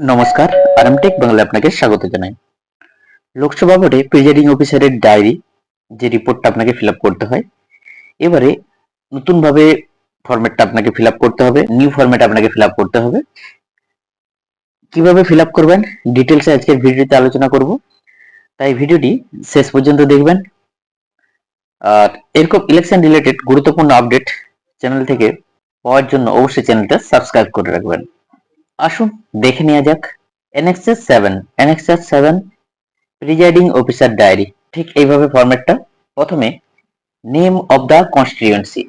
নমস্কার, আরামটেক বাংলা আপনাকে স্বাগত জানাই। লোকসভা ভোটে প্রিজাইডিং অফিসারের ডায়েরি, যে রিপোর্টটা আপনাকে ফিল করতে হয়, এবারে নতুনভাবে ফরম্যাটটা আপনাকে ফিল করতে হবে, নিউ ফরম্যাট আপনাকে ফিল করতে হবে। কীভাবে ফিল করবেন ডিটেলসে আজকের ভিডিওতে আলোচনা করব। তাই ভিডিওটি শেষ পর্যন্ত দেখবেন। আর এরকম ইলেকশন রিলেটেড গুরুত্বপূর্ণ আপডেট চ্যানেল থেকে পাওয়ার জন্য অবশ্যই চ্যানেলটা সাবস্ক্রাইব করে রাখবেন। আসুন দেখে নেওয়া যাক। Annexes seven annexes seven presiding officer diary ঠিক এইভাবে ফরম্যাটটা প্রথমে নেম অফ দ্য কনস্টিটিউয়েন্সি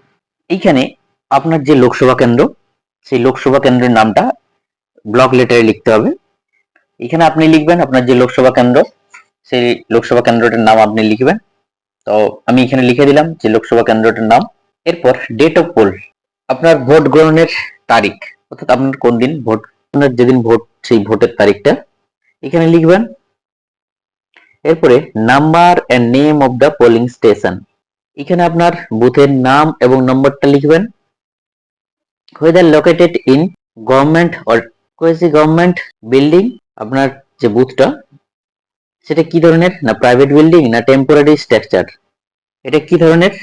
এইখানে আপনার যে লোকসভা কেন্দ্র, সেই লোকসভা কেন্দ্রের নামটা ব্লক লেটারে লিখতে হবে। এখানে আপনি লিখবেন আপনার যে লোকসভা কেন্দ্র, সেই লোকসভা কেন্দ্রটার নাম আপনি লিখবেন। তো আমি এখানে লিখে দিলাম যে লোকসভা কেন্দ্রটার নাম। এরপর ডেট অফ পোল আপনার ভোট গ্রহণের তারিখ, অর্থাৎ আপনার কোন দিন ভোট আপনার যেদিন ভোট, সেই ভোটের তারিখটা, এখানে লিখবেন, এরপরে number and name of the polling station এখানে আপনার বুথের নাম এবং নম্বরটা লিখবেন। Whether located in government or quasi government building আপনার যে বুথটা, সেটা কি ধরনের? না প্রাইভেট বিল্ডিং না টেম্পোরারি স্ট্রাকচার এটা কি ধরনের?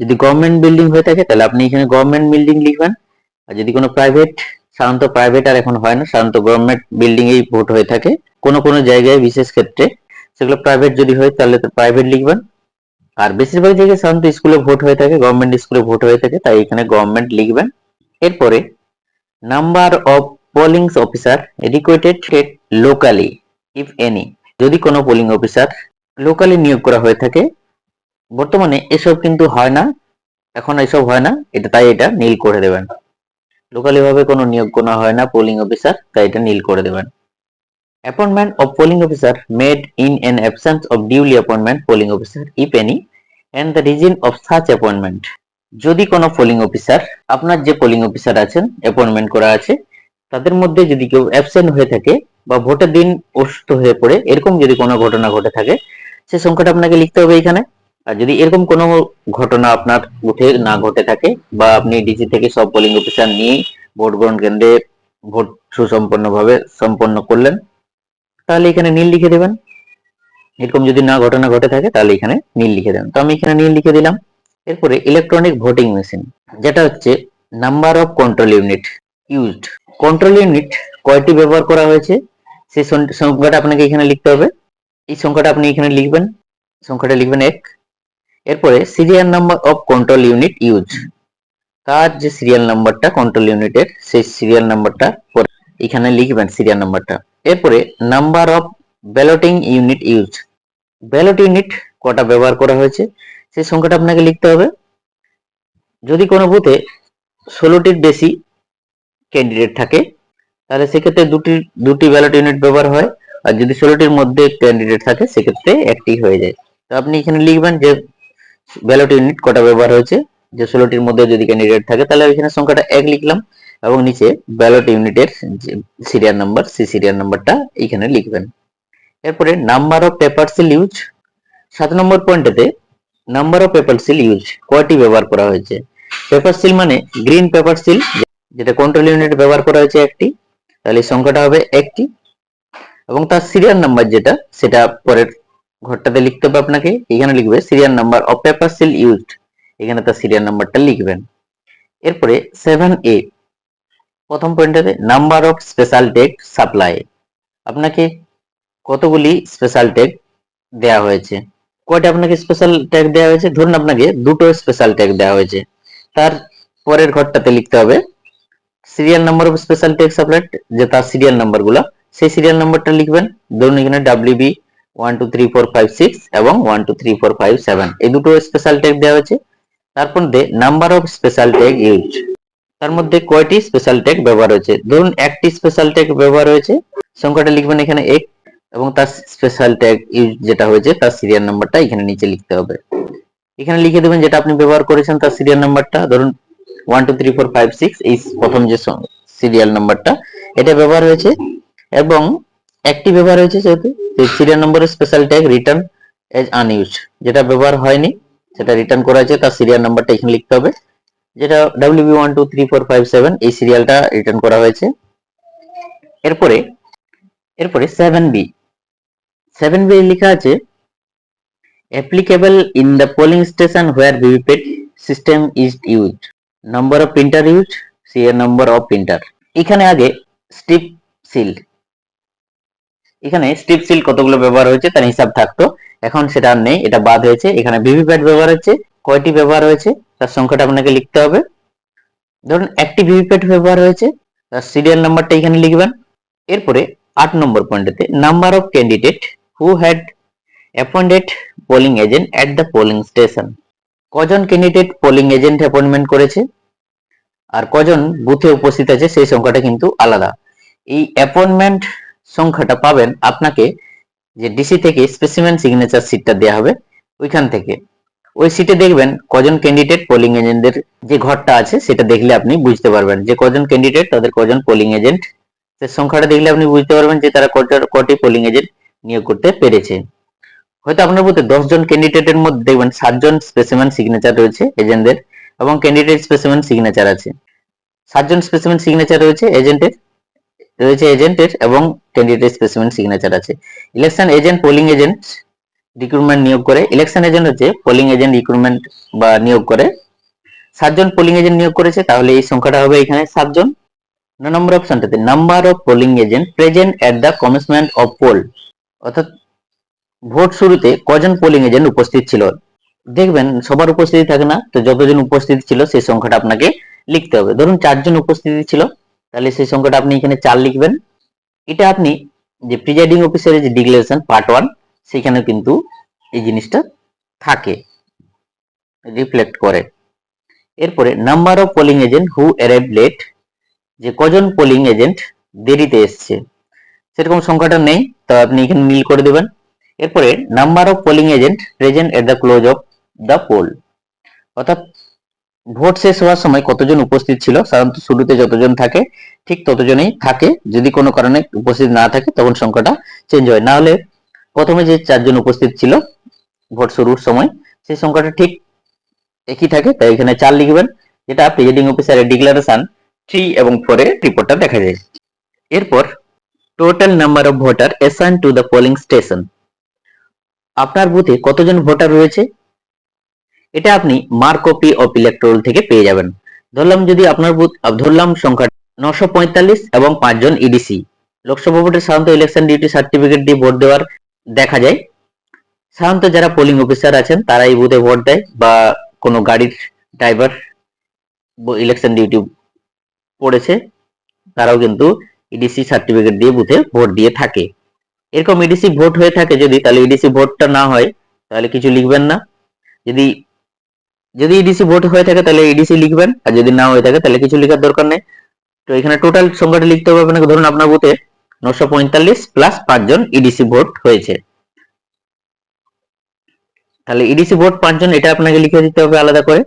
যদি গভর্নমেন্ট বিল্ডিং হয়ে থাকে, তাহলে আপনি এখানে গভর্নমেন্ট বিল্ডিং লিখবেন। আর যদি কোনো প্রাইভেট সাধারণত প্রাইভেট আর এখন হয় না, সাধারণত গভর্নমেন্ট বিল্ডিং এই ভোট হয়ে থাকে। কোনো কোনো জায়গায় বিশেষ ক্ষেত্রে সেগুলো প্রাইভেট যদি হয় তাহলে তো প্রাইভেট লিখবেন। আর বেশিরভাগ জায়গায় সাধারণত স্কুলে ভোট হয়ে থাকে গভর্নমেন্ট স্কুলে ভোট হয়ে থাকে, তাই এখানে গভর্নমেন্ট লিখবেন। এরপরে number of polling officer recruited locally if any যদি কোনো পোলিং অফিসার লোকালি নিয়োগ করা হয়ে থাকে। বর্তমানে এসব কিন্তু হয় না, এখন এসব হয় না, এটা তাই এটা নীল করে দেবেন। লোকালি ভাবে কোনো নিয়োগ করা হয় না পোলিং অফিসার তাই এটা নীল করে দেবেন। Appointment of polling officer made in an absence of duly appointment polling officer if any and the reason of such appointment যদি কোনো পোলিং অফিসার আপনার যে পোলিং অফিসার আছেন অ্যাপয়েন্টমেন্ট করা আছে, তাদের মধ্যে যদি কেউ অ্যাবসেন্ট হয়ে থাকে বা ভোটের দিন অসুস্থ হয়ে পড়ে, এরকম যদি কোনো ঘটনা ঘটে থাকে, সে সংখ্যাটা আপনাকে লিখতে হবে এখানে। আর যদি এরকম কোনো ঘটনা আপনার উঠে না ঘটে থাকে বা আপনি ডিসি থেকে সব পোলিং অফিসার নিয়ে ভোট গ্রহণ কেন্দ্রে ভোট সুসম্পন্নভাবে সম্পন্ন করলেন, তাহলে এখানে নীল লিখে দেবেন। এরকম যদি না ঘটনা ঘটে থাকে, তাহলে এখানে নীল লিখে দেবেন। তো আমি এখানে নীল লিখে দিলাম। এরপরে ইলেকট্রনিক ভোটিং মেশিন যেটা হচ্ছে number of control unit used control unit কয়টি ব্যবহার করা হয়েছে? সেই সংখ্যাটা আপনাকে এখানে লিখতে হবে। এই সংখ্যাটা আপনি এখানে লিখবেন। সংখ্যাটা লিখবেন এক। এরপরে serial number of control unit use তার যে সিরিয়াল নাম্বারটা কন্ট্রোল ইউনিটের সেই সিরিয়াল নাম্বারটা এখানে লিখবেন সিরিয়াল নাম্বারটা এরপরে number of balloting unit use ballot unit কটা ব্যবহার করা হয়েছে, সেই সংখ্যাটা আপনাকে লিখতে হবে। যদি কোনো বুথে ষোলোটির বেশি ক্যান্ডিডেট থাকে, তাহলে সেক্ষেত্রে দুটি দুটি ব্যালট ইউনিট ব্যবহার হয়। আর যদি ষোলোটির মধ্যে ক্যান্ডিডেট থাকে, সেক্ষেত্রে একটি হয়ে যায়। তো আপনি এখানে লিখবেন যে ব্যালট ইউনিট কটা ব্যবহার হয়েছে? যে ষোলোটির মধ্যে যদি ক্যান্ডিডেট থাকে, তাহলে এখানে সংখ্যাটা এক লিখলাম এবং নিচে ব্যালট ইউনিটের সিরিয়াল নাম্বার সেই সিরিয়াল নাম্বারটা এখানে লিখবেন। এরপরে number of paper seal use সাত নম্বর পয়েন্টেতে number of paper seal use কয়টি ব্যবহার করা হয়েছে? পেপার সিল মানে গ্রিন পেপার সিল যেটা কন্ট্রোল ইউনিট ব্যবহার করা হয়েছে একটি, তাহলে সংখ্যাটা হবে একটি। এবং তার সিরিয়াল নাম্বার যেটা, সেটা পরের ঘরটাতে লিখতে হবে আপনাকে। এখানে লিখবে serial number of paper seal used এখানে তার সিরিয়াল নাম্বারটা লিখবেন। এরপরে সেভেন এ প্রথম পয়েন্টে number of special tag supply আপনাকে কতগুলি স্পেশাল টেক দেয়া হয়েছে? কয়টা আপনাকে স্পেশাল ট্যাগ দেওয়া হয়েছে? ধরুন আপনাকে দুটো স্পেশাল ট্যাগ দেওয়া হয়েছে। তার পরের ঘরটাতে লিখতে হবে serial number of special tag supply যে তার সিরিয়াল নাম্বারগুলো সেই সিরিয়াল নাম্বারটা লিখবেন। ধরুন এখানে WB one two three four five six এবং one two three four five seven এই দুটো স্পেশাল ট্যাগ দেওয়া হয়েছে। তারপর number of special tag use তার মধ্যে কয়টি স্পেশাল ট্যাগ ব্যবহার হয়েছে? ধরুন একটি স্পেশাল ট্যাগ ব্যবহার হয়েছে। সংখ্যাটা লিখবেন এখানে এক এবং তার স্পেশাল ট্যাগ ইউজ যেটা হয়েছে, তার সিরিয়াল নাম্বারটা এখানে নিচে লিখতে হবে। এখানে লিখে দেবেন যেটা আপনি ব্যবহার করেছেন, তার সিরিয়াল নাম্বারটা ধরুন one two three four five six এই প্রথম যে সিরিয়াল নাম্বারটা এটা ব্যবহার হয়েছে। এবং একটি ব্যবহার হয়েছে যেহেতু সিরিয়াল নম্বরের special tag return as unused যেটা ব্যবহার হয়নি, সেটা রিটার্ন করা হয়েছে, তার সিরিয়াল নাম্বারটা এখানে লিখতে হবে। যেটা WB one two three four five seven এই সিরিয়ালটা রিটার্ন করা হয়েছে। এরপরে এরপরে সেভেন বি সেভেন বি লেখা আছে applicable in the polling station where VVPAT system is used number of printer use serial number of printer এখানে আগে স্টিপ সিল এখানে স্টিপ সিল কতগুলো ব্যবহার হয়েছে তার হিসাব থাকতো। এখন সেটা আর নেই, এটা বাদ হয়েছে। এখানে ভিভিপ্যাট ব্যবহার হচ্ছে কয়টি ব্যবহার হয়েছে? তার সংখ্যাটা আপনাকে লিখতে হবে। ধরুন একটি ভিভিপ্যাট ব্যবহার হয়েছে, তার সিরিয়াল নাম্বারটা এখানে লিখবেন। এরপরে আট নম্বর পয়েন্টেতে number of candidate who had appointed polling agent at the polling station কজন ক্যান্ডিডেট পোলিং এজেন্ট অ্যাপয়েন্টমেন্ট করেছে? আর কজন বুথে উপস্থিত আছে, সেই সংখ্যাটা কিন্তু আলাদা। এই অ্যাপয়েন্টমেন্ট সংখ্যাটা পাবেন আপনাকে যে ডিসি থেকে স্পেসিমেন সিগনেচার সিটটা দেওয়া হবে ওইখান থেকে। ওই সিটে দেখবেন কজন ক্যান্ডিডেট পোলিং এজেন্টদের যে ঘরটা আছে সেটা দেখলে আপনি বুঝতে পারবেন। যে কজন ক্যান্ডিডেট তাদের কজন পোলিং এজেন্ট সে সংখ্যাটা দেখলে আপনি বুঝতে পারবেন যে তারা কটি পোলিং এজেন্ট নিয়োগ করতে পেরেছে। হয়তো আপনার দশ জন ক্যান্ডিডেটের মধ্যে দেখবেন সাতজন স্পেসিমেন সিগনেচার রয়েছে এজেন্টদের এবং ক্যান্ডিডেট স্পেসিমেন সিগনেচার আছে। সাতজন স্পেসিমেন সিগনেচার রয়েছে এজেন্টের রয়েছে এজেন্টের এবং ক্যান্ডিডেট স্পেসিমেন সিগনেচার আছে। Election agent polling agent recruitment নিয়োগ করে। ইলেকশন এজেন্ট হচ্ছে পোলিং এজেন্ট রিক্রুটমেন্ট বা নিয়োগ করে। সাতজন পোলিং এজেন্ট নিয়োগ করেছে, তাহলে এই সংখ্যাটা হবে এখানে সাতজন। ন নম্বর অপশনটাতে number of polling agent present at the commencement of poll অর্থাৎ ভোট শুরুতে কজন পোলিং এজেন্ট উপস্থিত ছিল? দেখবেন, সবার উপস্থিতি থাকে না, তো যতজন উপস্থিত ছিল, সেই সংখ্যাটা আপনাকে লিখতে হবে। ধরুন চারজন উপস্থিতি ছিল তাহলে সেই সংখ্যাটা আপনি এখানে চার লিখবেন। এটা আপনি যে প্রিজাইডিং অফিসারের যে ডিক্লারেশন পার্ট ওয়ান সেখানে কিন্তু এই জিনিসটা থাকে। রিফ্লেক্ট করে। এরপরে number of polling agent who arrive late যে কজন পোলিং এজেন্ট দেরিতে এসছে। সেরকম সংখ্যাটা নেই তো আপনি এখানে নীল করে দেবেন। এরপরে number of polling agent present at the close of the poll অর্থাৎ ভোট শেষ হওয়ার সময় কতজন উপস্থিত ছিল? সাধারণত শুরুতে যতজন থাকে, ঠিক ততজনই থাকে। যদি কোনো কারণে উপস্থিত না থাকে, তখন সংখ্যাটা চেঞ্জ হয়। না হলে প্রথমে যে চারজন উপস্থিত ছিল ভোট শুরুর সময়, সেই সংখ্যাটা ঠিক একই থাকে। তাই এখানে চার লিখবেন, যেটা প্রিজাইডিং অফিসারের ডিক্লারেশন থ্রি এবং ফোরে রিপোর্টটা দেখা যায়। এরপর total number of voter assign to the polling station আপনার বুথে কতজন ভোটার রয়েছে? এটা আপনি মার্ক কপি অফ ইলেকট্রোল থেকে পেয়ে যাবেন। ধরলাম যদি আপনার বুথ ধরলাম সংখ্যা নশো পঁয়তাল্লিশ এবং পাঁচজন ইডিসি লোকসভা ভোটের সাধারণত ইলেকশন ডিউটি সার্টিফিকেট দিয়ে ভোট দেওয়ার দেখা যায়। সাধারণত যারা পোলিং অফিসার আছেন, তারা এই বুথে ভোট দেয় বা কোনো গাড়ির ড্রাইভার ইলেকশন ডিউটি পড়েছে, তারাও কিন্তু ইডিসি সার্টিফিকেট দিয়ে বুথে ভোট দিয়ে থাকে। এরকম ইডিসি ভোট হয়ে থাকে যদি, তাহলে ইডিসি ভোটটা না হয়, তাহলে কিছু লিখবেন না। যদি যদি ইডিসি ভোট হয়ে থাকে, তাহলে ইডিসি লিখবেন। আর যদি না হয়ে থাকে, তাহলে কিছু লেখার দরকার নেই। তো এখানে টোটাল সংখ্যাটা লিখতে হবে আপনাকে। ধরুন আপনার বুথে নশো পঁয়তাল্লিশ প্লাস পাঁচজন ইডিসি ভোট হয়েছে। তাহলে ইডিসি ভোট পাঁচজন, এটা আপনাকে লিখে দিতে হবে আলাদা করে।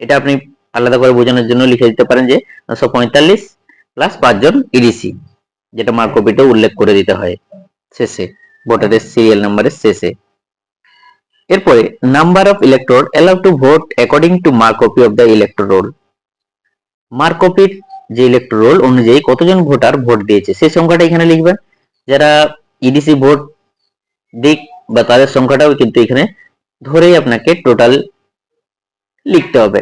এটা আপনি আলাদা করে বোঝানোর জন্য লিখে দিতে পারেন যে নশো পঁয়তাল্লিশ প্লাস পাঁচজন ইডিসি যেটা মার্ক কপিতে উল্লেখ করে দিতে হয় শেষে ভোটারের সিরিয়াল নাম্বারের শেষে। এরপরে number of electors allow to vote according to mark copy of the electoral mark কপির যে ইলেকট্রোল অনুযায়ী কতজন ভোটার ভোট দিয়েছে? সেই সংখ্যাটা এখানে লিখবেন যারা ইডিসি ভোট দিক বা তাদের সংখ্যাটাও কিন্তু এখানে ধরেই আপনাকে টোটাল লিখতে হবে।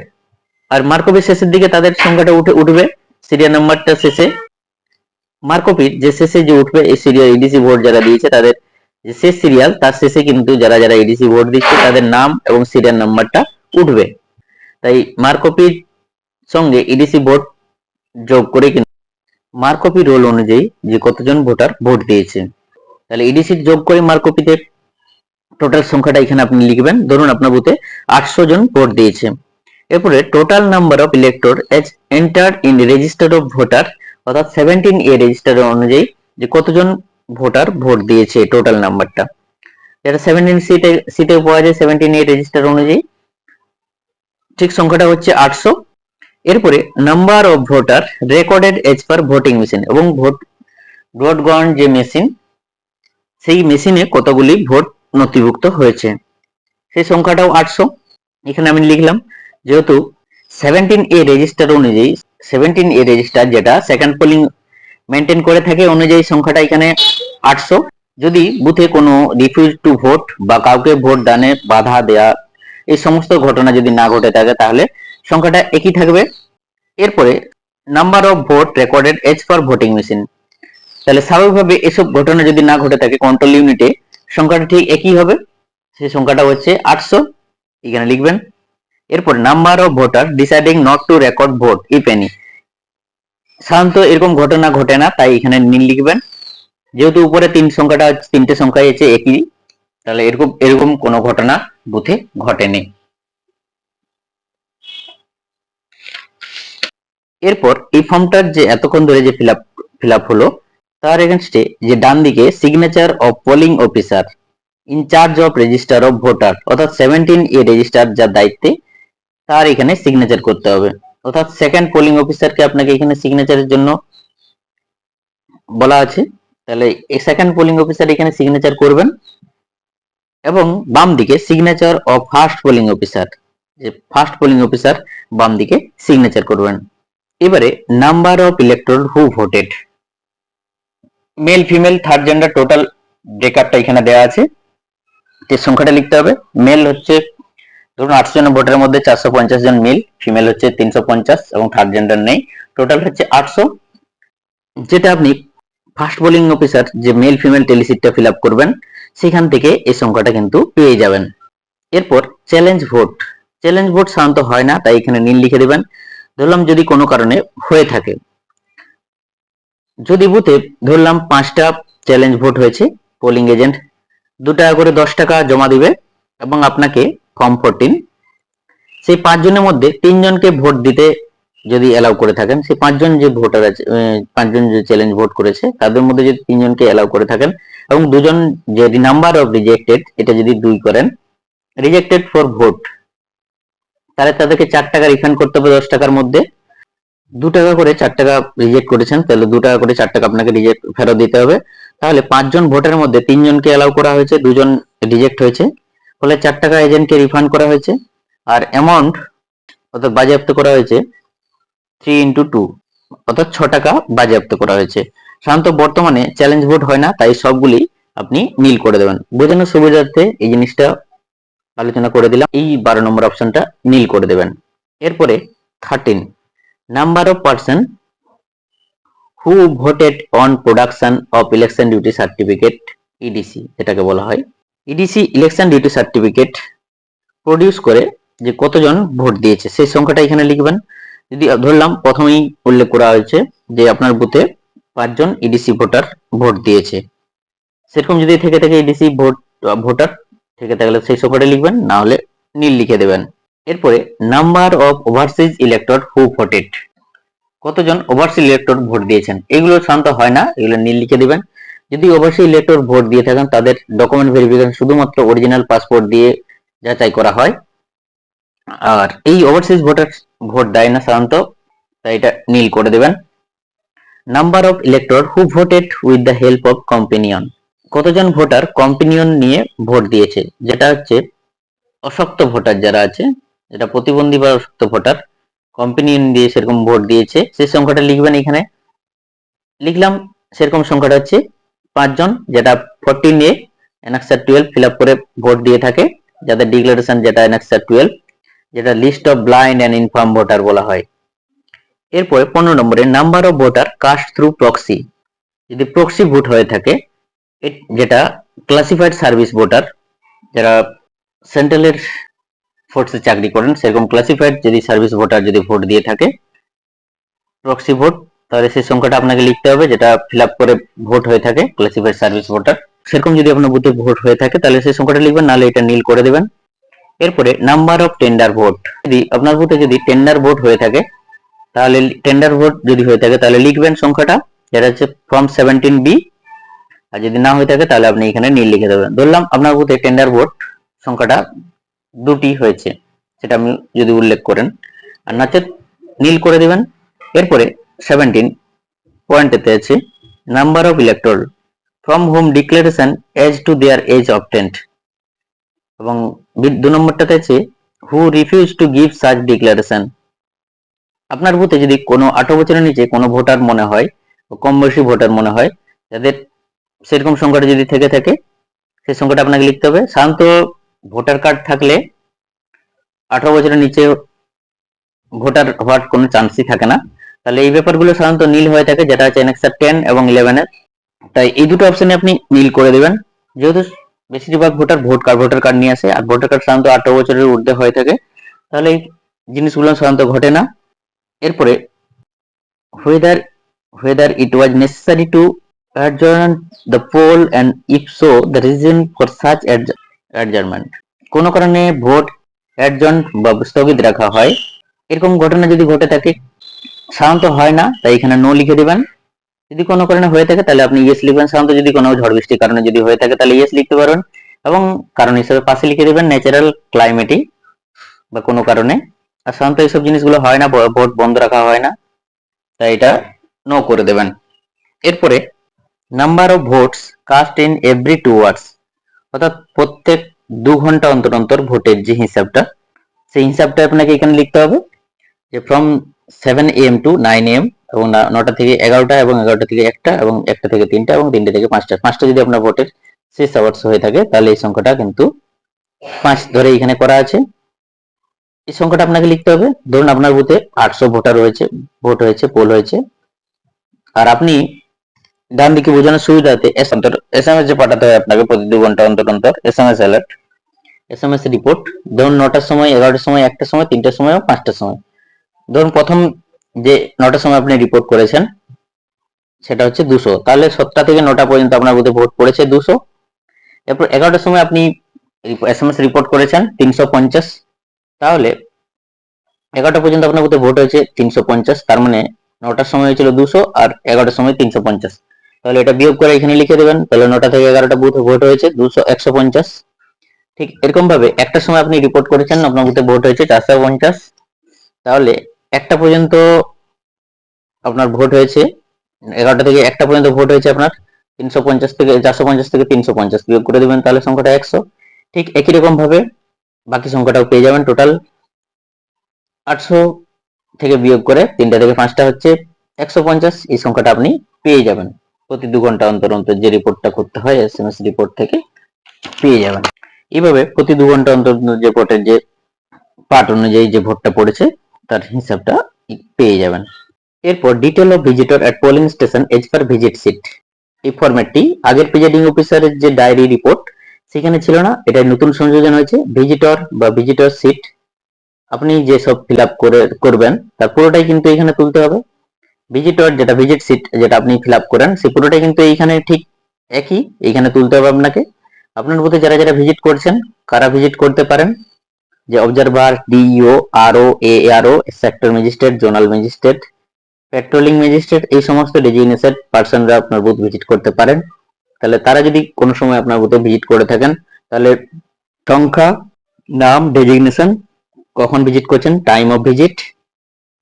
আর মার্কপির শেষের দিকে তাদের সংখ্যাটা উঠে, উঠবে। সিরিয়াল নাম্বারটা শেষে। মার্কপির যে শেষে যে উঠবে, এই সিরিয়াল ইডিসি ভোট যারা দিয়েছে, তাদের যে শেষ সিরিয়াল তার শেষে কিন্তু যারা যারা এডিসি ভোট দিচ্ছে, তাদের নাম এবং সিরিয়াল নাম্বারটা উঠবে। তাই মার্কপির সঙ্গে এডিসি ভোট যোগ করে কিন্তু মার্কপি রোল অনুযায়ী যে কতজন ভোটার ভোট দিয়েছে। তাহলে ইডিসি যোগ করে মার্কপিতে টোটাল সংখ্যাটা এখানে আপনি লিখবেন। ধরুন আপনার বুথে আটশো জন ভোট দিয়েছে। এরপরে total number of elector as enter in register of voter অর্থাৎ সেভেন্টিন এ রেজিস্টার অনুযায়ী যে কতজন ভোটার ভোট দিয়েছে টোটাল নাম্বারটা যেটা সেভেন্টিন সিটে সিটে পাওয়া যায় সেভেন্টিন এ রেজিস্টার অনুযায়ী। ঠিক সংখ্যাটা হচ্ছে আটশো। এরপরে number of voter recorded as per voting machine এবং ভোট ভোট গ্রহণ যে মেশিন সেই মেশিনে কতগুলি ভোট নথিভুক্ত হয়েছে। সেই সংখ্যাটাও আটশো। এখানে আমি লিখলাম, যেহেতু সেভেন্টিন এ রেজিস্টার অনুযায়ী সেভেন্টিন এ রেজিস্টার যেটা সেকেন্ড পোলিং মেনটেন করে থাকে, অনুযায়ী সংখ্যাটা এখানে আটশো। যদি বুথে কোনো রিফিউজ টু ভোট বা কাউকে ভোট দানে বাধা দেয়া, এই সমস্ত ঘটনা যদি না ঘটে থাকে, তাহলে সংখ্যাটা একই থাকবে। এরপরে number of vote recorded as for voting machine তাহলে স্বাভাবিকভাবে এসব ঘটনা যদি না ঘটে থাকে কন্ট্রোল ইউনিটে সংখ্যাটা ঠিক একই হবে। সেই সংখ্যাটা হচ্ছে আটশো। এখানে লিখবেন। এরপর number of voter deciding not to record vote if any সাধারণত এরকম ঘটনা ঘটে না, তাই এখানে নীল লিখবেন। যেহেতু উপরে তিন সংখ্যাটা, তিনটে সংখ্যা এসে একই, তাহলে এরকম এরকম কোনো ঘটনা বুথে ঘটেনি। এরপর এই ফর্মটার যে এতক্ষণ ধরে যে ফিল আপ ফিল আপ হলো, তার এগেনস্টে যে ডান দিকে signature of polling officer in charge of register of voter অর্থাৎ সেভেন্টিন এ রেজিস্টার যার দায়িত্বে, তার এখানে সিগনেচার করতে হবে। অর্থাৎ সেকেন্ড পোলিং অফিসারকে আপনাকে এখানে সিগনেচারের জন্য বলা আছে। তাহলে সেকেন্ড পোলিং অফিসার এখানে সিগনেচার করবেন এবং বাম দিকে signature of first polling officer যে ফার্স্ট পোলিং অফিসার বাম দিকে সিগনেচার করবেন। এবারে number of electoral who voted male female third gender total ব্রেকআপটা এখানে দেওয়া আছে। যে সংখ্যাটা লিখতে হবে মেল হচ্ছে ধরুন আটশো জন ভোটের মধ্যে চারশো পঞ্চাশ জন মেল ফিমেল হচ্ছে তিনশো পঞ্চাশ এবং থার্ড জেন্ডার নেই। টোটাল হচ্ছে আটশো। যেটা আপনি ফার্স্ট বোলিং অফিসার যে মেল ফিমেল টেলিসিটটা ফিল আপ করবেন, সেখান থেকে এই সংখ্যাটা কিন্তু পেয়ে যাবেন। এরপর চ্যালেঞ্জ ভোট চ্যালেঞ্জ ভোট সাধারণত হয় না, তাই এখানে নীল লিখে দেবেন। ধরলাম যদি কোনো কারণে হয়ে থাকে। যদি বুথে ধরলাম পাঁচটা চ্যালেঞ্জ ভোট হয়েছে পোলিং এজেন্ট দু টাকা করে দশ টাকা জমা দিবে। এবং আপনাকে ফর্ম ফোরটিন সেই পাঁচজনের মধ্যে তিনজনকে ভোট দিতে যদি অ্যালাউ করে থাকেন, সেই পাঁচজন যে ভোটার আছে পাঁচজন যে চ্যালেঞ্জ ভোট করেছে, তাদের মধ্যে যদি তিনজনকে অ্যালাউ করে থাকেন এবং দুজন যে নাম্বার অফ রিজেক্টেড এটা যদি দুই করেন রিজেক্টেড ফর ভোট তাহলে তাদেরকে চার টাকা রিফান্ড করতে হবে দশ টাকার মধ্যে। দু টাকা করে চার টাকা রিজেক্ট করেছেন, তাহলে দু টাকা করে চার টাকা আপনাকে রিজেক্ট ফেরত দিতে হবে। তাহলে পাঁচজন ভোটের মধ্যে তিনজনকে অ্যালাউ করা হয়েছে, দুজন রিজেক্ট হয়েছে। ফলে চার টাকা এজেন্টকে রিফান্ড করা হয়েছে। আর অ্যামাউন্ট অর্থাৎ বাজেয়াপ্ত করা হয়েছে থ্রি ইন্টু টু অর্থাৎ ছ টাকা বাজেয়াপ্ত করা হয়েছে। সাধারণত বর্তমানে চ্যালেঞ্জ ভোট হয় না, তাই সবগুলি আপনি নীল করে দেবেন। বোঝানোর সুবিধার্থে এই জিনিসটা আলোচনা করে দিলাম। এই বারো নম্বর অপশনটা নীল করে দেবেন। এরপরে thirteen number of person who voted on production of election duty certificate EDC এটাকে বলা হয়। EDC election duty certificate produce করে যে কতজন ভোট দিয়েছে, সেই সংখ্যাটা এখানে লিখবেন। যদি ধরলাম প্রথমেই উল্লেখ করা হয়েছে যে আপনার বুথে পাঁচজন ইডিসি ভোটার ভোট দিয়েছে। সেরকম যদি থেকে থেকে ইডিসি ভোট, ভোটার, থেকে থাকলে সেই সংখ্যাটা লিখবেন, না হলে নীল লিখে দেবেন। এরপরে number of overseas elector who voted কতজন ওভারসিজ ইলেক্টর ভোট দিয়েছেন? এগুলো সাধারণত হয় না, এগুলো নীল লিখে দিবেন। যদি অবশ্যই ইলেক্টর ভোট দিয়ে থাকেন, তাদের ডকুমেন্ট ভেরিফিকেশন শুধুমাত্র অরিজিনাল পাসপোর্ট দিয়ে যাচাই করা হয়। আর এই ওভারসিজ ভোটার ভোট দেয় না সাধারণত, তাই এটা নীল করে দেবেন। Number of elector who voted with the help of companion কতজন ভোটার কম্পেনিয়ন নিয়ে ভোট দিয়েছে? যেটা হচ্ছে অশক্ত ভোটার যারা আছে, যেটা প্রতিবন্ধী বা অশক্ত ভোটার কম্পেনিয়ন দিয়ে সেরকম ভোট দিয়েছে। সেই সংখ্যাটা লিখবেন এখানে। লিখলাম, সেরকম সংখ্যাটা হচ্ছে পাঁচজন যেটা fourteen A annexure twelve fill করে ভোট দিয়ে থাকে যাদের ডিক্লারেশন যেটা এনাক্সার টুয়েলভ যেটা list of blind and infirm voter বলা হয়। এরপরে পনেরো নম্বরে number of voter cast through proxy যদি প্রক্সি ভোট হয়ে থাকে যেটা ক্লাসিফাইড সার্ভিস ভোটার যারা সেন্ট্রালের ফোর্সে চাকরি করেন, সেরকম ক্লাসিফাইড যদি সার্ভিস ভোটার যদি ভোট দিয়ে থাকে প্রক্সি ভোট তাহলে সেই সংখ্যাটা আপনাকে লিখতে হবে, যেটা ফিল করে ভোট হয়ে থাকে ক্লাসিফাইড সার্ভিস ভোটার সেরকম যদি আপনার বুথে ভোট হয়ে থাকে, তাহলে সেই সংখ্যাটা লিখবেন, নাহলে এটা নীল করে দেবেন। এরপরে নাম্বার অফ টেন্ডার ভোট যদি আপনার বুথে যদি টেন্ডার ভোট হয়ে থাকে, তাহলে টেন্ডার ভোট যদি হয়ে থাকে, তাহলে লিখবেন সংখ্যাটা যেটা হচ্ছে ফর্ম সেভেন্টিন বি আর যদি না হয়ে থাকে, তাহলে আপনি এখানে নীল লিখে দেবেন। ধরলাম আপনার বুথে টেন্ডার ভোট সংখ্যাটা দুটি হয়েছে, সেটা আপনি যদি উল্লেখ করেন। আর নাচের নীল করে দেবেন। এরপরে সেভেন্টিন পয়েন্টেতে আছে number of elector from home declaration as to their age obtained এবং দু নম্বরটাতে আছে who refuse to give such declaration আপনার বুথে যদি কোনো আঠারো বছরের নিচে কোনো ভোটার মনে হয় কম বয়সী ভোটার মনে হয়, যাদের সেরকম সংখ্যাটা যদি থেকে থাকে, সেই সংখ্যাটা আপনাকে লিখতে হবে। সাধারণত ভোটার কার্ড থাকলে আঠারো বছরের নিচে ভোটার হওয়ার কোনো চান্সই থাকে না। তাহলে এই ব্যাপারগুলো সাধারণত নীল হয়ে থাকে, যেটা হচ্ছে এনএক্সার টেন এবং ইলেভেনের তাই এই দুটো অপশনে আপনি নীল করে দেবেন। যেহেতু বেশিরভাগ voter vote card voter card নিয়ে আসে, আর ভোটার কার্ড সাধারণত আঠারো বছরের ঊর্ধ্বে হয়ে থাকে। তাহলে এই জিনিসগুলো সাধারণত ঘটে না। এরপরে, whether whether it was necessary to adjourn poll and if so, the reason for such adj- adjournment কোনো কারণে ভোট অ্যাডজন বা স্থগিত রাখা হয়। এরকম ঘটনা যদি ঘটে থাকে সাধারণত হয় না, তাই এখানে নো লিখে দিবেন। যদি কোনো কারণে হয়ে থাকে, তাহলে আপনি ইয়েস লিখবেন। সাধারণত যদি কোনো ঝড় বৃষ্টির কারণে যদি হয়ে থাকে, তাহলে ইয়েস লিখতে পারেন এবং কারণ হিসেবে পাশে লিখে দিবেন ন্যাচারাল ক্লাইমেটই বা কোনো কারণে। আর সাধারণত এইসব জিনিসগুলো হয় না ভোট বন্ধ রাখা হয় না। তাই এটা নো করে দেবেন। এরপরে number of votes cast in every two hours অর্থাৎ প্রত্যেক দু ঘণ্টা অন্তর অন্তর ভোটের যে হিসাবটা, সেই হিসাবটা আপনাকে এখানে লিখতে হবে। যে from seven M to nine M এবং নটা থেকে এগারোটা এবং এগারোটা থেকে একটা এবং একটা থেকে তিনটা এবং তিনটে থেকে পাঁচটা। পাঁচটা যদি আপনার ভোটের শেষ আওয়ার্স হয়ে থাকে, তাহলে এই সংখ্যাটা কিন্তু পাঁচ ধরে এখানে করা আছে। এই সংখ্যাটা আপনাকে লিখতে হবে। ধরুন আপনার বুথে আটশো ভোটার রয়েছে, ভোট হয়েছে, পোল হয়েছে। আর আপনি ডান দিকে বোঝানোর সুবিধাতে এস অন্তর এস এম এস যে পাঠাতে হয় আপনাকে প্রতি দু ঘণ্টা অন্তর অন্তর। S M S alert S M S report ধরুন নটার সময়, এগারোটার সময়, একটার সময়, তিনটার সময়, পাঁচটার সময়। ধরুন প্রথম যে নটার সময় আপনি রিপোর্ট করেছেন, সেটা হচ্ছে দুশো। তাহলে সাতটা থেকে নটা পর্যন্ত আপনার বুথে ভোট পড়েছে দুশো। এরপর এগারোটার সময় আপনি এস এম এস রিপোর্ট করেছেন তিনশো পঞ্চাশ। তাহলে এগারোটা পর্যন্ত আপনার বুথে ভোট হয়েছে তিনশো পঞ্চাশ। তার মানে নটার সময় হয়েছিল দুশো আর এগারোটার সময় তিনশো পঞ্চাশ। তাহলে এটা বিয়োগ করে এখানে লিখে দেবেন। তাহলে নটা থেকে এগারোটা বুথে ভোট হয়েছে দুশো একশো পঞ্চাশ। ঠিক এরকম ভাবে একটা সময় আপনি রিপোর্ট করেছেন, আপনার বুথে ভোট হয়েছে চারশো পঞ্চাশ। তাহলে একটা পর্যন্ত আপনার ভোট হয়েছে, এগারোটা থেকে একটা পর্যন্ত ভোট হয়েছে আপনার, তিনশো পঞ্চাশ থেকে, চারশো পঞ্চাশ থেকে তিনশো পঞ্চাশ বিয়োগ করে দেবেন, তাহলে সংখ্যাটা একশো। ঠিক একই রকম ভাবে বাকি সংখ্যাটাও পেয়ে যাবেন, টোটাল আটশো থেকে বিয়োগ করে তিনটা থেকে পাঁচটা হচ্ছে একশো পঞ্চাশ, এই সংখ্যাটা আপনি পেয়ে যাবেন। প্রতি দু ঘণ্টা অন্তর অন্তর যে রিপোর্টটা করতে হয় এস এম এস রিপোর্ট থেকে পেয়ে যাবেন। এইভাবে প্রতি দু ঘণ্টা অন্তর ভোটের যে পার্ট অনুযায়ী যে ভোটটা পড়েছে তার হিসাবটা পেয়ে যাবেন। এরপর detail of visitor at polling station as per visit sheet এই ফরম্যাটটি আগের প্রিজাইডিং অফিসারের যে ডায়েরি রিপোর্ট সেখানে ছিল না। এটা নতুন সংযোজন হয়েছে। ভিজিটর বা ভিজিটর সিট আপনি যে সব ফিল আপ করে, করবেন, তার পুরোটাই কিন্তু এখানে তুলতে হবে। ভিজিটর যেটা ভিজিট সিট যেটা আপনি ফিল আপ করেন সেই পুরোটাই কিন্তু এইখানে ঠিক একই। এখানে তুলতে হবে আপনাকে। আপনার মধ্যে যারা যারা ভিজিট করছেন, কারা ভিজিট করতে পারেন যে observer DEO RO A RO sector magistrate zonal magistrate patrolling magistrate এই সমস্ত ডেজিগনেটেড পার্সনরা আপনার বুথ ভিজিট করতে পারেন। তাহলে তারা যদি কোনো সময় আপনার বুথে ভিজিট করে থাকেন, তাহলে সংখ্যা, নাম ডেজিগনেশন কখন ভিজিট করছেন time of visit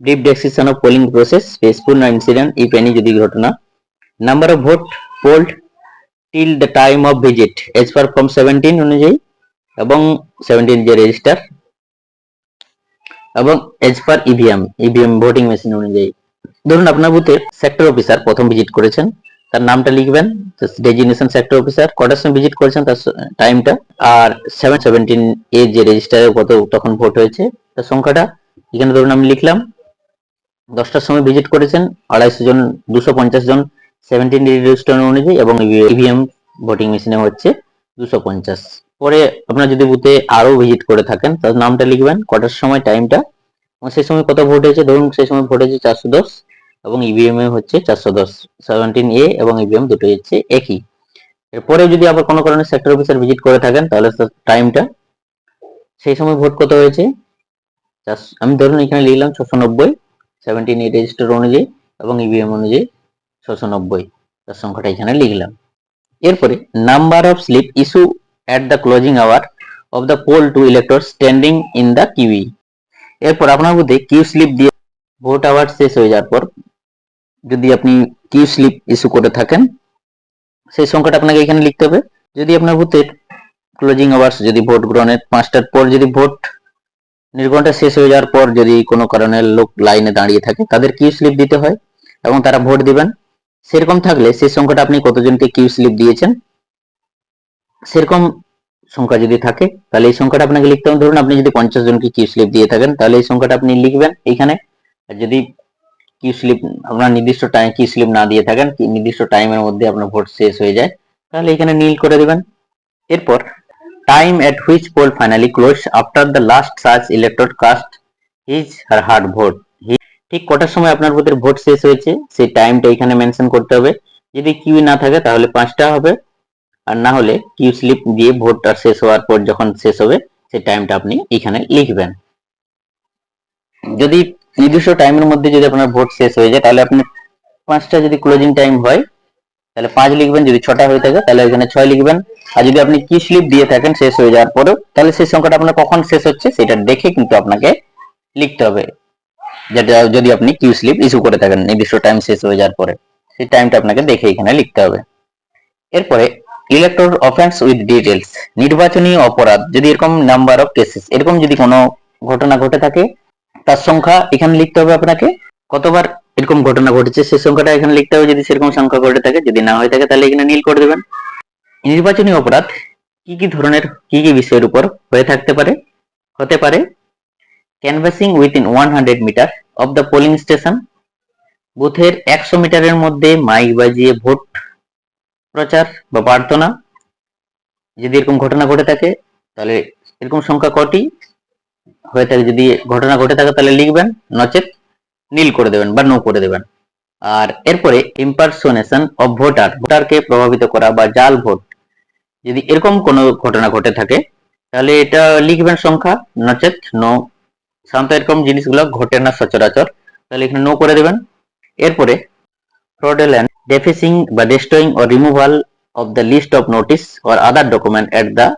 brief description of polling process Facebook না ইনসিডেন্ট ইফ এনি যদি ঘটনা। Number of vote polled till the time of visit as per form seventeen অনুযায়ী এবং সেভেন্টিন যে রেজিস্টার এবং as per EVM EVM voting machine অনুযায়ী। ধরুন আপনার বুথে সেক্টর অফিসার প্রথম ভিজিট করেছেন, তার নামটা লিখবেন ডেজিগনেশন সেক্টর অফিসার কটার সময় ভিজিট করেছেন তার টাইমটা আর সেভেন সেভেন্টিন এ যে রেজিস্টারে কত তখন ভোট হয়েছে, তার সংখ্যাটা, এখানে ধরুন আমি লিখলাম, দশটার সময় ভিজিট করেছেন, আড়াইশো জন, দুশো পঞ্চাশ জন সেভেন্টিন রেজিস্টার অনুযায়ী এবং ইভিএম ভোটিং মেশিনে হচ্ছে। দুশো পঞ্চাশ। পরে আপনার যদি বুথে আরও ভিজিট করে থাকেন, তার নামটা লিখবেন, কটার সময় টাইমটা এবং সেই সময় কত ভোট হয়েছে, ধরুন সেই সময় ভোট হয়েছে চারশো দশ এবং ইভিএম এ হচ্ছে চারশো দশ। সেভেন্টিন এ এবং ইভিএম দুটো হচ্ছে একই। এরপরে যদি আবার কোনো কারণে সেক্টর অফিসার ভিজিট করে থাকেন, তাহলে টাইমটা সেই সময় ভোট কত হয়েছে? আমি ধরুন এখানে লিখলাম ছশো নব্বই সেভেন্টিন এ রেজিস্টার অনুযায়ী এবং ইভিএম অনুযায়ী ছশো নব্বই। তার সংখ্যাটা এখানে লিখলাম। এরপরে number of slip issue at the closing hour of the poll to elector standing in the queue এরপর আপনার মধ্যে কিউ স্লিপ দিয়ে ভোট আওয়ার শেষ হয়ে যাওয়ার পর, যদি আপনি কিউ স্লিপ ইস্যু করে থাকেন, সেই সংখ্যাটা আপনাকে এখানে লিখতে হবে। যদি আপনার বুথের ক্লোজিং আওয়ার্স যদি ভোট গ্রহণের পাঁচটার পর যদি ভোট নির্ঘণ্টা শেষ হয়ে যাওয়ার পর যদি কোনো কারণে লোক লাইনে দাঁড়িয়ে থাকে, তাদের কিউ স্লিপ দিতে হয় এবং তারা ভোট দিবেন। সেরকম থাকলে সেই সংখ্যাটা আপনি কতজনকে কিউ স্লিপ দিয়েছেন? সেরকম সংখ্যা যদি থাকে, তাহলে এই সংখ্যাটা আপনাকে লিখতে হবে। ধরুন আপনি যদি পঞ্চাশ জনকে কিউ স্লিপ দিয়ে থাকেন, তাহলে এই সংখ্যাটা আপনি লিখবেন এইখানে আর যদি কিউ স্লিপ, আপনার নির্দিষ্ট টাইম কিউ স্লিপ না দিয়ে থাকেন নির্দিষ্ট টাইমের মধ্যে আপনার ভোট শেষ হয়ে যায়, তাহলে এখানে নীল করে দেবেন। এরপর time at which poll finally close after the last search elector cast his her hard vote ঠিক কটার সময় আপনার ভোটের ভোট শেষ হয়েছে, সেই টাইমটা এখানে মেনশন করতে হবে। যদি কিউ না থাকে তাহলে পাঁচটা হবে। আর না হলে কিউ স্লিপ দিয়ে ভোটটা শেষ হওয়ার পর যখন শেষ হবে, সেই টাইমটা আপনি এখানে লিখবেন। যদি নির্দিষ্ট টাইমের মধ্যে যদি আপনার ভোট শেষ হয়ে যায়, তাহলে আপনি পাঁচটা যদি ক্লোজিং টাইম হয়, তাহলে পাঁচ লিখবেন, যদি ছটা হয়ে থাকে, তাহলে এখানে ছয় লিখবেন। আর যদি আপনি কি স্লিপ দিয়ে থাকেন, শেষ হয়ে যাওয়ার পরেও, তাহলে সেই সংখ্যাটা আপনার কখন শেষ হচ্ছে, সেটা দেখে কিন্তু আপনাকে লিখতে হবে। যেটা যদি আপনি কিউ স্লিপ ইস্যু করে থাকেন, নির্দিষ্ট টাইম শেষ হয়ে যাওয়ার পরে, সেই টাইমটা আপনাকে দেখে এখানে লিখতে হবে। এরপরে ইলেকট্রোর অফেন্স উইথ ডিটেলস নির্বাচনী অপরাধ, যদি এরকম নাম্বার অফ কেসেস এরকম যদি কোনো ঘটনা ঘটে থাকে, তার সংখ্যা এখানে লিখতে হবে আপনাকে। কতবার এরকম ঘটনা ঘটেছে, সেই সংখ্যাটা এখানে লিখতে হবে। যদি সেরকম সংখ্যা ঘটে থাকে, যদি না হয়ে থাকে, তাহলে এখানে নীল করে দেবেন। নির্বাচনী অপরাধ, কি কি ধরনের, কি কি বিষয়ের উপর হয়ে থাকতে পারে? হতে পারে canvassing within one hundred meter of the polling station বুথের একশো মিটারের মধ্যে মাইক বাজিয়ে ভোট প্রচার বা প্রার্থনা। যদি এরকম ঘটনা ঘটে থাকে, তাহলে এরকম সংখ্যা কটি? হয়ে থাকে যদি ঘটনা ঘটে থাকে, তাহলে লিখবেন নচেত নীল করে দেবেন বা নো করে দেবেন। আর এরপরে ইম্পারসোনেশন অফ ভোটার ভোটারকে প্রভাবিত করা বা জাল ভোট। যদি এরকম কোনো ঘটনা ঘটে থাকে, তাহলে এটা লিখবেন সংখ্যা নচেত নো সাধারণত এরকম জিনিসগুলো ঘটে না সচরাচর। তাহলে এখানে নো করে দেবেন। এরপরে fraudulent, defacing বা destroying or removal of the list of notice or other document at the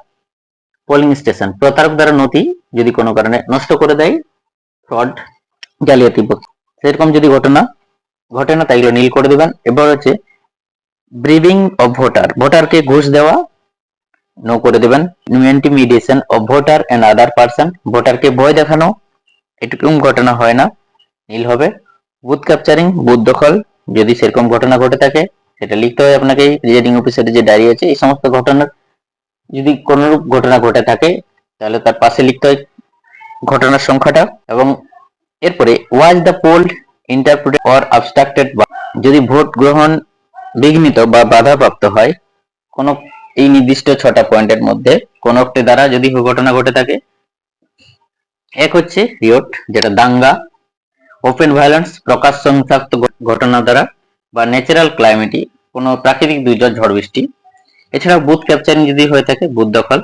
polling station প্রতারক দ্বারা নথি যদি কোনো কারণে নষ্ট করে দেয় ফ্রড জালিয়াতি সেরকম যদি ঘটনা ঘটে না তাইগুলো নীল করে দিবেন। এবার হচ্ছে ব্রিভিং অফ ভোটার ভোটারকে ঘুষ দেওয়া নো করে দেবেন। Intimidation of voter and other person ভোটারকে ভয় দেখানো এটুকুম ঘটনা হয় না। নীল হবে। বুথ ক্যাপচারিং বুথ দখল। যদি সেরকম ঘটনা ঘটে থাকে, সেটা লিখতে হয় আপনাকে রিজাইডিং অফিসারের যে ডায়েরি আছে, এই সমস্ত ঘটনার যদি কোনরূপ ঘটনা ঘটে থাকে, তাহলে তার পাশে লিখতে হয় ঘটনার সংখ্যাটা এবং এরপরে was the poll interrupted or obstructed যদি ভোট গ্রহণ বিঘ্নিত বা বাধাপ্রাপ্ত হয়, কোনো এই নির্দিষ্ট ছটা পয়েন্টের মধ্যে কোনো একটি দ্বারা যদি ঘটনা ঘটে থাকে এক হচ্ছে রিওট, যেটা দাঙ্গা ওপেন ভায়োলেন্স প্রকাশ সংক্রান্ত ঘটনা দ্বারা, বা ন্যাচারাল ক্লাইমেটি কোনো প্রাকৃতিক দুর্যোগ, ঝড় বৃষ্টি। এছাড়া বুথ ক্যাপচারিং যদি হয়ে থাকে বুথ দখল,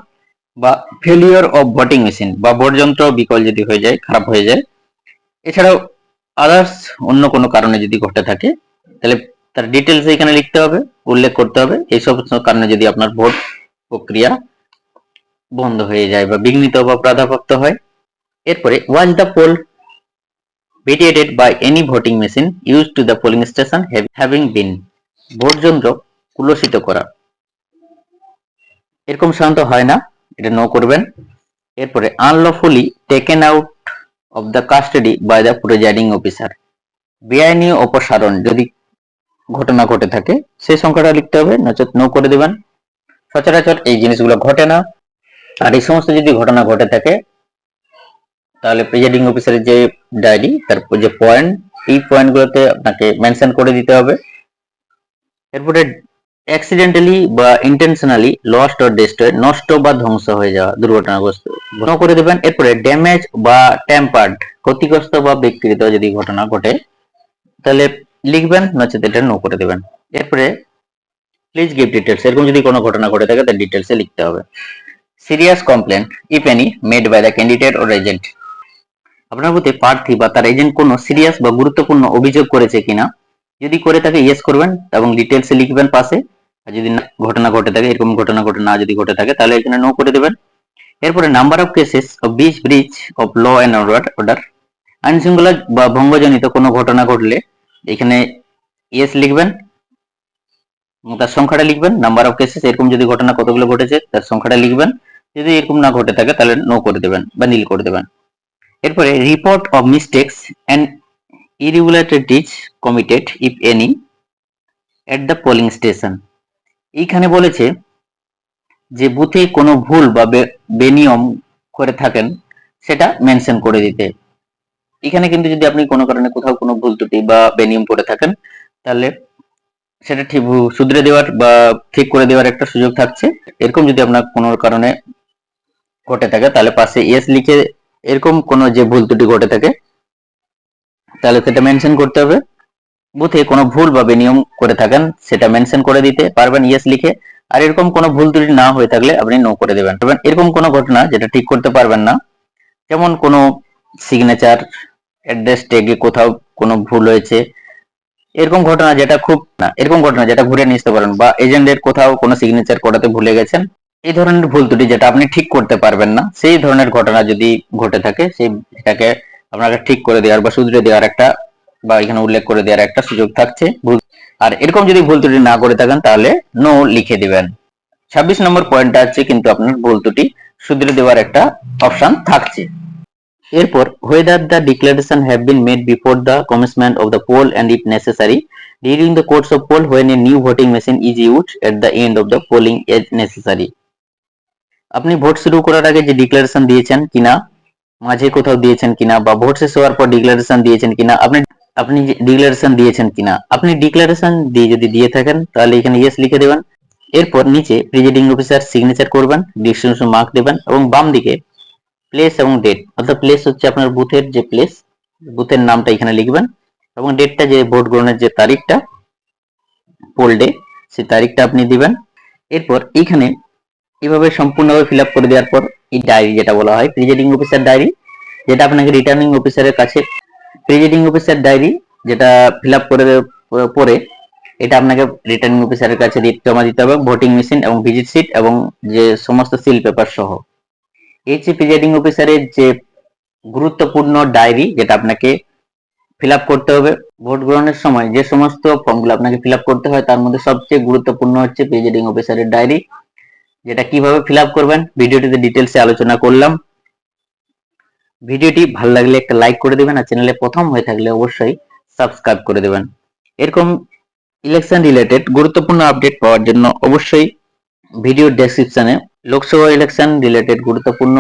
বা ফেলিওর অফ ভোটিং মেশিন বা ভোট যন্ত্র বিকল যদি হয়ে যায়, খারাপ হয়ে যায়। এছাড়াও আদার্স অন্য কোনো কারণে যদি ঘটে থাকে, তাহলে তার ডিটেলস এখানে লিখতে হবে, উল্লেখ করতে হবে। এইসব কারণে যদি আপনার ভোট প্রক্রিয়া বন্ধ হয়ে যায়, বা বিঘ্নিত বা বাধাপ্রাপ্ত হয় এরপরে was the poll vitiated by any voting machine use to polling station have- having been vote যন্ত্র কুলসিত করা। এরকম সাধারণত হয় না, এটা নো করবেন। এরপরে unlawfully taken out of the custody by the presiding officer বেআইনি অপসারণ যদি ঘটনা ঘটে থাকে, সেই সংখ্যাটা লিখতে হবে, নচেত নো করে দেবেন। সচরাচর এই জিনিসগুলো ঘটে না। আর এই সমস্ত যদি ঘটনা ঘটে থাকে তাহলে প্রিজাইডিং অফিসারের যে ডায়েরি তারপর যে পয়েন্ট এই পয়েন্টগুলোতে আপনাকে মেনশন করে দিতে হবে। এরপরে অ্যাক্সিডেন্টালি বা ইন্টেনশনালি লস্ট অর ডিস্ট্রয় নষ্ট বা ধ্বংস হয়ে যাওয়া, দুর্ঘটনাগ্রস্ত। ঘটনা করে দেবেন। এরপরে ড্যামেজ বা ট্যাম্পার্ড ক্ষতিগ্রস্ত বা বিকৃত যদি ঘটনা ঘটে, তাহলে লিখবেন, নচেত এটা নো করে দেবেন। এরপরে প্লিজ গিভ ডিটেলস এরকম যদি কোনো ঘটনা ঘটে থাকে তার ডিটেলসে লিখতে হবে। Serious complain if any made by the candidate or agent আপনার প্রতি প্রার্থী বা তার এজেন্ট কোনো সিরিয়াস বা গুরুত্বপূর্ণ অভিযোগ করেছে কিনা? যদি করে থাকে ইয়েস করবেন এবং ডিটেলসে লিখবেন পাশে। আর যদি ঘটনা ঘটে থাকে, এরকম ঘটনা ঘটে, না যদি ঘটে থাকে, তাহলে এখানে নো করে দেবেন। এরপরে number of cases of beach breach of law and order order আইন শৃঙ্খলা বা ভঙ্গজনিত কোনো ঘটনা ঘটলে এখানে ইয়েস লিখবেন। তার সংখ্যাটা লিখবেন। নাম্বার অফ কেসেস এরকম যদি ঘটনা কতগুলো ঘটেছে, তার সংখ্যাটা লিখবেন। যদি এরকম না ঘটে থাকে, তাহলে নো করে দেবেন বা নীল করে দেবেন। এরপরে report of mistakes and irregularities committed if any at the polling station এইখানে বলেছে যে বুথে কোনো ভুল বা বেনিয়ম করে থাকেন, সেটা মেনশন করে দিতে। এখানে কিন্তু যদি আপনি কোনো কারণে কোথাও কোনো ভুল ত্রুটি বা বেনিয়ম করে থাকেন, তাহলে সেটা ঠিক শুধরে দেওয়ার বা ঠিক করে দেওয়ার একটা সুযোগ থাকছে। এরকম যদি আপনার কোনো কারণে ঘটে থাকে, তাহলে পাশে ইয়েস লিখে এরকম কোনো যে ভুল ত্রুটি ঘটে থাকে, তাহলে সেটা মেনশন করতে হবে। বুথে কোনো ভুল বা বেনিয়ম করে থাকেন, সেটা মেনশন করে দিতে পারবেন ইয়েস লিখে। আর এরকম কোনো ভুল ত্রুটি না হয়ে থাকলে আপনি নো করে দেবেন। এরকম কোনো ঘটনা যেটা ঠিক করতে পারবেন না, যেমন কোনো সিগনেচার অ্যাড্রেস ট্যাগে কোথাও কোনো ভুল হয়েছে, এরকম ঘটনা যেটা খুব না, এরকম ঘটনা যেটা ঘুরে আসতে পারেন, বা এজেন্টের কোথাও কোনো সিগনেচার করাতে ভুলে গেছেন এই ধরনের ভুল ত্রুটি যেটা আপনি ঠিক করতে পারবেন না, সেই ধরনের ঘটনা যদি ঘটে থাকে, সেই সেটাকে আপনাকে ঠিক করে দেওয়ার বা শুধরে দেওয়ার একটা বা এখানে উল্লেখ করে দেওয়ার একটা সুযোগ থাকছে। ভুল আর এরকম যদি ভুল ত্রুটি না করে থাকেন, তাহলে নো লিখে দিবেন। ছাব্বিশ নম্বর পয়েন্টটা হচ্ছে কিন্তু আপনার ভুল ত্রুটি, শুধরে দেওয়ার একটা অপশন থাকছে। এরপর, whether the declaration have been made before the commencement of the poll and if necessary, during the course of poll when a new voting machine is used at the end of the polling as necessary আপনি vote শুরু করার আগে যে declaration দিয়েছেন কিনা, মাঝে কোথাও দিয়েছেন কিনা, বা ভোট শেষ হওয়ার পর ডিক্লারেশন দিয়েছেন কিনা, আপনি আপনি ডিক্লারেশন দিয়েছেন কিনা, আপনি ডিক্লারেশন দিয়ে যদি দিয়ে থাকেন, তাহলে এখানে ইয়েস লিখে দেবেন। এরপর নিচে প্রিজাইডিং অফিসার সিগনেচার করবেন ডিস্ট্রিবিউশন মার্ক দেবেন, এবং বাম দিকে প্লেস এবং ডেট অর্থাৎ প্লেস হচ্ছে আপনার বুথের যে প্লেস বুথের নামটা এখানে লিখবেন, এবং ডেটটা যে ভোট গ্রহণের যে তারিখটা পোল ডে সেই তারিখটা আপনি দিবেন। এরপর এইখানে এইভাবে সম্পূর্ণভাবে ফিল করে দেওয়ার পর এই ডায়েরি যেটা বলা হয় প্রিজাইডিং অফিসার ডায়েরি যেটা আপনাকে রিটার্নিং অফিসারের কাছে প্রিজাইডিং অফিসার ডায়েরি যেটা ফিল করে পরে এটা আপনাকে রিটার্নিং অফিসারের কাছে জমা দিতে হবে ভোটিং মেশিন এবং ভিজিট সিট এবং যে সমস্ত সিল পেপার সহ। এই যে প্রিজাইডিং অফিসারের যে গুরুত্বপূর্ণ ডায়েরি যেটা আপনাকে ফিল করতে হবে, ভোট গ্রহণের সময় যে সমস্ত ফর্মগুলো আপনাকে ফিল করতে হয়, তার মধ্যে সবচেয়ে গুরুত্বপূর্ণ হচ্ছে প্রিজাইডিং অফিসারের ডায়েরি যেটা কীভাবে ফিল আপ করবেন, ভিডিওটিতে ডিটেলসে আলোচনা করলাম। ভিডিওটি ভালো লাগলে একটা লাইক করে দেবেন আর চ্যানেলে প্রথম হয়ে থাকলে অবশ্যই সাবস্ক্রাইব করে দেবেন। এরকম ইলেকশন রিলেটেড গুরুত্বপূর্ণ আপডেট পাওয়ার জন্য অবশ্যই ভিডিও ডেসক্রিপশনে লোকসভা ইলেকশন রিলেটেড গুরুত্বপূর্ণ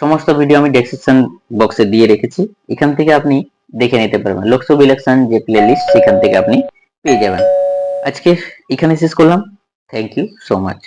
সমস্ত ভিডিও আমি ডেসক্রিপশন বক্সে দিয়ে রেখেছি। এখান থেকে আপনি দেখে নিতে পারবেন। লোকসভা ইলেকশন যে প্লে লিস্ট সেখান থেকে আপনি পেয়ে যাবেন। আজকে এখানে শেষ করলাম। Thank you so much